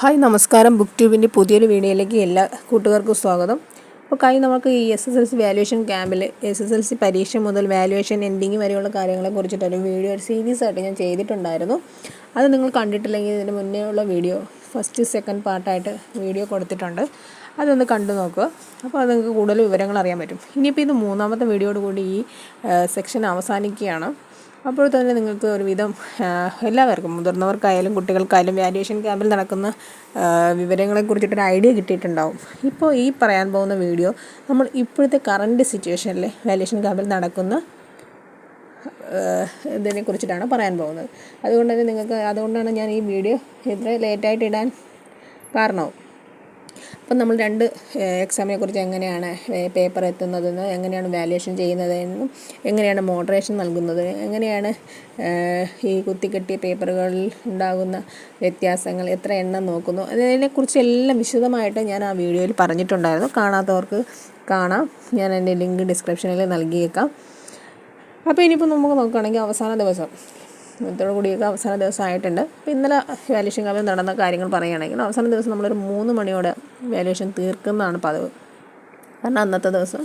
Hi നമസ്കാരം. Book ട്യൂബിന്റെ പുതിയൊരു വീഡിയോയിലേക്ക് എല്ലാ കൂട്ടുകാർക്കും സ്വാഗതം. അപ്പോൾ കഴിഞ്ഞ നമുക്ക് ഈ S S L C valuation ക്യാമ്പിൽ എസ് എസ് എൽ സി പരീക്ഷ മുതൽ വാല്യുവേഷൻ എൻഡിങ് വരെയുള്ള കാര്യങ്ങളെ കുറിച്ചിട്ടൊരു വീഡിയോ ഒരു സീരീസ് ആയിട്ട് ഞാൻ ചെയ്തിട്ടുണ്ടായിരുന്നു. അത് നിങ്ങൾ കണ്ടിട്ടില്ലെങ്കിൽ ഇതിന് മുന്നേ ഉള്ള വീഡിയോ ഫസ്റ്റ് സെക്കൻഡ് പാർട്ടായിട്ട് വീഡിയോ കൊടുത്തിട്ടുണ്ട്. അതൊന്ന് കണ്ടു നോക്കുക. അപ്പോൾ അത് നിങ്ങൾക്ക് കൂടുതൽ വിവരങ്ങൾ അറിയാൻ പറ്റും. ഇനിയിപ്പോൾ ഇത് മൂന്നാമത്തെ വീഡിയോയോട് കൂടി ഈ സെക്ഷൻ അവസാനിക്കുകയാണ്. അപ്പോൾ തന്നെ നിങ്ങൾക്ക് ഒരുവിധം എല്ലാവർക്കും മുതിർന്നവർക്കായാലും കുട്ടികൾക്കായാലും വാല്യുവേഷൻ ക്യാമ്പിൽ നടക്കുന്ന വിവരങ്ങളെ കുറിച്ചിട്ടൊരു ഐഡിയ കിട്ടിയിട്ടുണ്ടാവും. ഇപ്പോൾ ഈ പറയാൻ പോകുന്ന വീഡിയോ നമ്മൾ ഇപ്പോഴത്തെ കറണ്ട് സിറ്റുവേഷനിൽ വാല്യുവേഷൻ ക്യാമ്പിൽ നടക്കുന്ന ഇതിനെ കുറിച്ചിട്ടാണ് പറയാൻ പോകുന്നത്. അതുകൊണ്ട് തന്നെ നിങ്ങൾക്ക് അതുകൊണ്ടാണ് ഞാൻ ഈ വീഡിയോ ഇത്ര ലേറ്റായിട്ട് ഇടാൻ കാരണവും. അപ്പം നമ്മൾ രണ്ട് എക്സാമിനെ കുറിച്ച് എങ്ങനെയാണ് പേപ്പർ എത്തുന്നതെന്ന് എങ്ങനെയാണ് വാല്യുവേഷൻ ചെയ്യുന്നതെന്നും എങ്ങനെയാണ് മോഡറേഷൻ നൽകുന്നത് എങ്ങനെയാണ് ഈ കുത്തിക്കെട്ടിയ പേപ്പറുകളിൽ ഉണ്ടാകുന്ന വ്യത്യാസങ്ങൾ എത്ര എണ്ണം നോക്കുന്നു അതിനെക്കുറിച്ച് എല്ലാം വിശദമായിട്ട് ഞാൻ ആ വീഡിയോയിൽ പറഞ്ഞിട്ടുണ്ടായിരുന്നു. കാണാത്തവർക്ക് കാണാം. ഞാൻ എന്റെ ലിങ്ക് ഡിസ്ക്രിപ്ഷനിൽ നൽകിയേക്കാം. അപ്പോൾ ഇനിയിപ്പോൾ നമുക്ക് നോക്കുകയാണെങ്കിൽ അവസാന ദിവസം. ഇന്നത്തോടു കൂടിയൊക്കെ അവസാന ദിവസം ആയിട്ടുണ്ട് അപ്പോൾ ഇന്നലെ വാല്യൂഷൻ കാലം നടന്ന കാര്യങ്ങൾ പറയുകയാണെങ്കിൽ അവസാന ദിവസം നമ്മളൊരു മൂന്ന് മണിയോടെ വാല്യൂഷൻ തീർക്കുന്നതാണ് പതിവ്. കാരണം അന്നത്തെ ദിവസം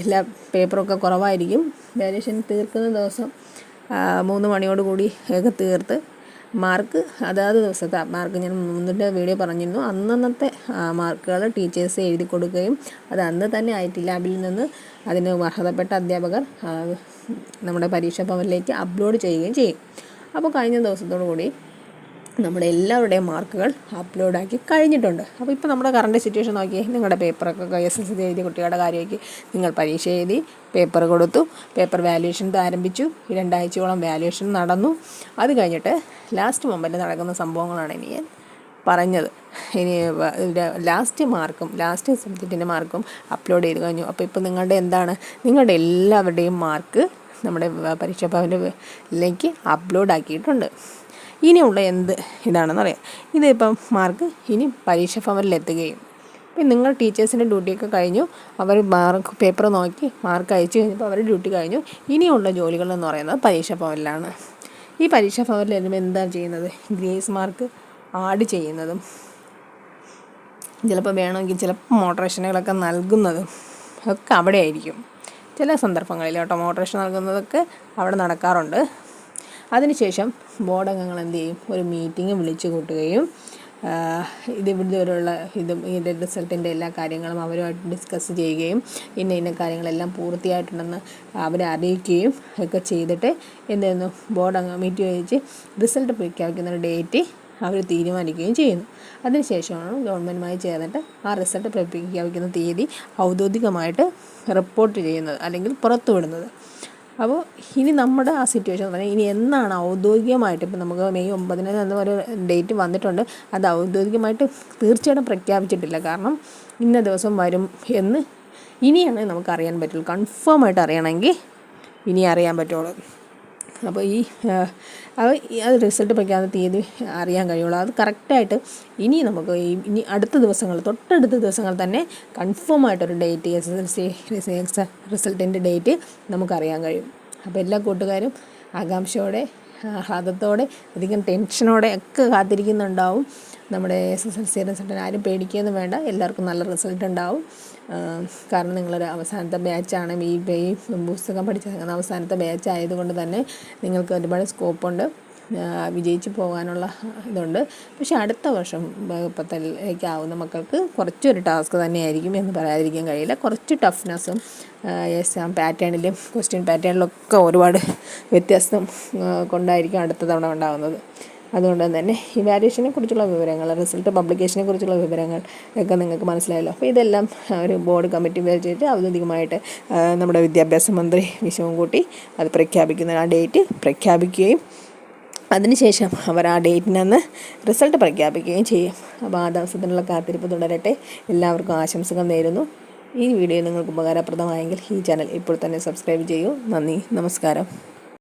എല്ലാ പേപ്പറൊക്കെ കുറവായിരിക്കും. വാല്യുവേഷൻ തീർക്കുന്ന ദിവസം മൂന്ന് മണിയോട് കൂടി ഒക്കെ തീർത്ത് മാർക്ക് അതാത് ദിവസത്തെ മാർക്ക് ഞാൻ മുന്നിട്ട് വീഡിയോ പറഞ്ഞിരുന്നു. അന്നന്നത്തെ മാർക്കുകൾ ടീച്ചേഴ്സ് എഴുതി കൊടുക്കുകയും അത് അന്ന് തന്നെ ഐ ടി ലാബിൽ നിന്ന് അതിന് അർഹതപ്പെട്ട അധ്യാപകർ നമ്മുടെ പരീക്ഷാ ഭവനിലേക്ക് അപ്ലോഡ് ചെയ്യുകയും ചെയ്യും. അപ്പോൾ കഴിഞ്ഞ ദിവസത്തോടു കൂടി നമ്മുടെ എല്ലാവരുടെയും മാർക്കുകൾ അപ്ലോഡാക്കി കഴിഞ്ഞിട്ടുണ്ട്. അപ്പോൾ ഇപ്പോൾ നമ്മുടെ കറണ്ട് സിറ്റുവേഷൻ നോക്കി നിങ്ങളുടെ പേപ്പറൊക്കെ എസ് എസ് സി എഴുതിയ കുട്ടികളുടെ കാര്യമാക്കി നിങ്ങൾ പരീക്ഷ എഴുതി പേപ്പർ കൊടുത്തു പേപ്പർ വാല്യുവേഷൻ ആരംഭിച്ചു രണ്ടാഴ്ചയോളം വാല്യുവേഷൻ നടന്നു. അത് കഴിഞ്ഞിട്ട് ലാസ്റ്റ് മൊമെന്റ് നടക്കുന്ന സംഭവങ്ങളാണ് ഇനി ഞാൻ പറഞ്ഞത്. ഇനി ലാസ്റ്റ് മാർക്കും ലാസ്റ്റ് സബ്ജക്റ്റിന്റെ മാർക്കും അപ്ലോഡ് ചെയ്ത് കഴിഞ്ഞു. അപ്പോൾ ഇപ്പോൾ നിങ്ങളുടെ എന്താണ് നിങ്ങളുടെ എല്ലാവരുടെയും മാർക്ക് നമ്മുടെ പരീക്ഷാ ഭവനിലേക്ക് അപ്ലോഡ് ആക്കിയിട്ടുണ്ട്. ഇനിയുള്ള എന്ത് ഇതാണെന്ന് അറിയാം. ഇതിപ്പം മാർക്ക് ഇനി പരീക്ഷ ഭവനിലെത്തുകയും ഇപ്പം നിങ്ങൾ ടീച്ചേഴ്സിന്റെ ഡ്യൂട്ടിയൊക്കെ കഴിഞ്ഞു. അവർ മാർക്ക് പേപ്പർ നോക്കി മാർക്ക് അയച്ചു കഴിഞ്ഞപ്പോൾ അവരുടെ ഡ്യൂട്ടി കഴിഞ്ഞു. ഇനിയുള്ള ജോലികൾ എന്ന് പറയുന്നത് പരീക്ഷ ഭവനിലാണ്. ഈ പരീക്ഷ ഭവനിൽ വരുമ്പോൾ എന്താണ് ചെയ്യുന്നത്? ഗ്രേസ് മാർക്ക് ആഡ് ചെയ്യുന്നതും ചിലപ്പോൾ വേണമെങ്കിൽ ചിലപ്പോൾ മോട്ടറേഷനുകളൊക്കെ നൽകുന്നതും ഒക്കെ അവിടെ ആയിരിക്കും ചില സന്ദർഭങ്ങളിൽ കേട്ടോ മോട്ടറേഷൻ നൽകുന്നതൊക്കെ അവിടെ നടക്കാറുണ്ട്. അതിനുശേഷം ബോർഡ് അംഗങ്ങൾ എന്ത് ചെയ്യും ഒരു മീറ്റിംഗ് വിളിച്ചു കൂട്ടുകയും ഇത് ഇവിടുത്തെ ഇതും ഇതിന്റെ റിസൾട്ടിന്റെ എല്ലാ കാര്യങ്ങളും അവരുമായിട്ട് ഡിസ്കസ് ചെയ്യുകയും ഇന്ന ഇന്ന കാര്യങ്ങളെല്ലാം പൂർത്തിയായിട്ടുണ്ടെന്ന് അവരെ അറിയിക്കുകയും ഒക്കെ ചെയ്തിട്ട് എന്തായിരുന്നു ബോർഡ് അംഗം മീറ്റ് വെച്ച് റിസൾട്ട് പ്രഖ്യാപിക്കുന്ന ഒരു ഡേറ്റ് അവർ തീരുമാനിക്കുകയും ചെയ്യുന്നു. അതിനുശേഷമാണ് ഗവൺമെന്റുമായി ചേർന്നിട്ട് ആ റിസൾട്ട് പ്രഖ്യാപിക്കുന്ന തീയതി ഔദ്യോഗികമായിട്ട് റിപ്പോർട്ട് ചെയ്യുന്നത് അല്ലെങ്കിൽ പുറത്തുവിടുന്നത്. അപ്പോൾ ഇനി നമ്മുടെ ആ സിറ്റുവേഷൻ എന്ന് പറഞ്ഞാൽ ഇനി എന്നാണ് ഔദ്യോഗികമായിട്ട് ഇപ്പം നമുക്ക് മെയ് ഒമ്പതിന് എന്ന ഒരു ഡേറ്റ് വന്നിട്ടുണ്ട്. അത് ഔദ്യോഗികമായിട്ട് തീർച്ചയായിട്ടും പ്രഖ്യാപിച്ചിട്ടില്ല. കാരണം ഇന്ന ദിവസം വരും എന്ന് ഇനിയാണ് നമുക്ക് അറിയാൻ പറ്റുള്ളൂ. കൺഫേം ആയിട്ട് അറിയണമെങ്കിൽ ഇനി അറിയാൻ പറ്റുള്ളൂ. അപ്പോൾ ഈ അത് അത് റിസൾട്ട് പ്രഖ്യാപന തീയതി അറിയാൻ കഴിയുള്ളൂ. അത് കറക്റ്റായിട്ട് ഇനി നമുക്ക് ഇനി അടുത്ത ദിവസങ്ങൾ തൊട്ടടുത്ത ദിവസങ്ങൾ തന്നെ കൺഫേം ആയിട്ടൊരു date S S L C റിസൾട്ടിന്റെ date നമുക്കറിയാൻ കഴിയും. അപ്പോൾ എല്ലാ കൂട്ടുകാരും ആകാംക്ഷയോടെ ആഹ്ലാദത്തോടെ അധികം ടെൻഷനോടെ ഒക്കെ കാത്തിരിക്കുന്നുണ്ടാവും. നമ്മുടെ എസ് എസ് എൽ സി റിസൾട്ടിന് ആരും പേടിക്കുകയൊന്നും വേണ്ട. എല്ലാവർക്കും നല്ല റിസൾട്ട് ഉണ്ടാവും. കാരണം നിങ്ങളൊരു അവസാനത്തെ ബാച്ചാണ് ഈ പുസ്തകം പഠിച്ചിറങ്ങുന്ന അവസാനത്തെ ബാച്ച് ആയതുകൊണ്ട് തന്നെ നിങ്ങൾക്ക് ഒരുപാട് സ്കോപ്പുണ്ട് വിജയിച്ച് പോകാനുള്ള ഇതുണ്ട്. പക്ഷേ അടുത്ത വർഷം പത്തിലേക്കാവുന്ന മക്കൾക്ക് കുറച്ചൊരു ടാസ്ക് തന്നെയായിരിക്കും എന്ന് പറയാതിരിക്കാൻ കഴിയില്ല. കുറച്ച് ടഫ്നെസ്സും എക്സാം പാറ്റേണിലും ക്വസ്റ്റ്യൻ പാറ്റേണിലൊക്കെ ഒരുപാട് വ്യത്യാസം കൊണ്ടായിരിക്കും അടുത്ത തവണ ഉണ്ടാകുന്നത് അതുകൊണ്ട് തന്നെ ഇവാലുവേഷനെ കുറിച്ചുള്ള വിവരങ്ങൾ റിസൾട്ട് പബ്ലിക്കേഷനെ കുറിച്ചുള്ള വിവരങ്ങൾ ഒക്കെ നിങ്ങൾക്ക് മനസ്സിലായല്ലോ. അപ്പോൾ ഇതെല്ലാം ഒരു ബോർഡ് കമ്മിറ്റി വിചാരിച്ചിട്ട് ഔദ്യോഗികമായിട്ട് നമ്മുടെ വിദ്യാഭ്യാസ മന്ത്രി വിശവും കൂട്ടി അത് പ്രഖ്യാപിക്കുന്ന ആ ഡേറ്റ് പ്രഖ്യാപിക്കുകയും അതിനുശേഷം അവർ ആ ഡേറ്റിനന്ന് റിസൾട്ട് പ്രഖ്യാപിക്കുകയും ചെയ്യും. അപ്പോൾ ആ ദിവസത്തിനുള്ള കാത്തിരിപ്പ് തുടരട്ടെ. എല്ലാവർക്കും ആശംസകൾ നേരുന്നു. ഈ വീഡിയോ നിങ്ങൾക്ക് ഉപകാരപ്രദമായെങ്കിൽ ഈ ചാനൽ ഇപ്പോൾ തന്നെ സബ്സ്ക്രൈബ് ചെയ്യൂ. നന്ദി. നമസ്കാരം.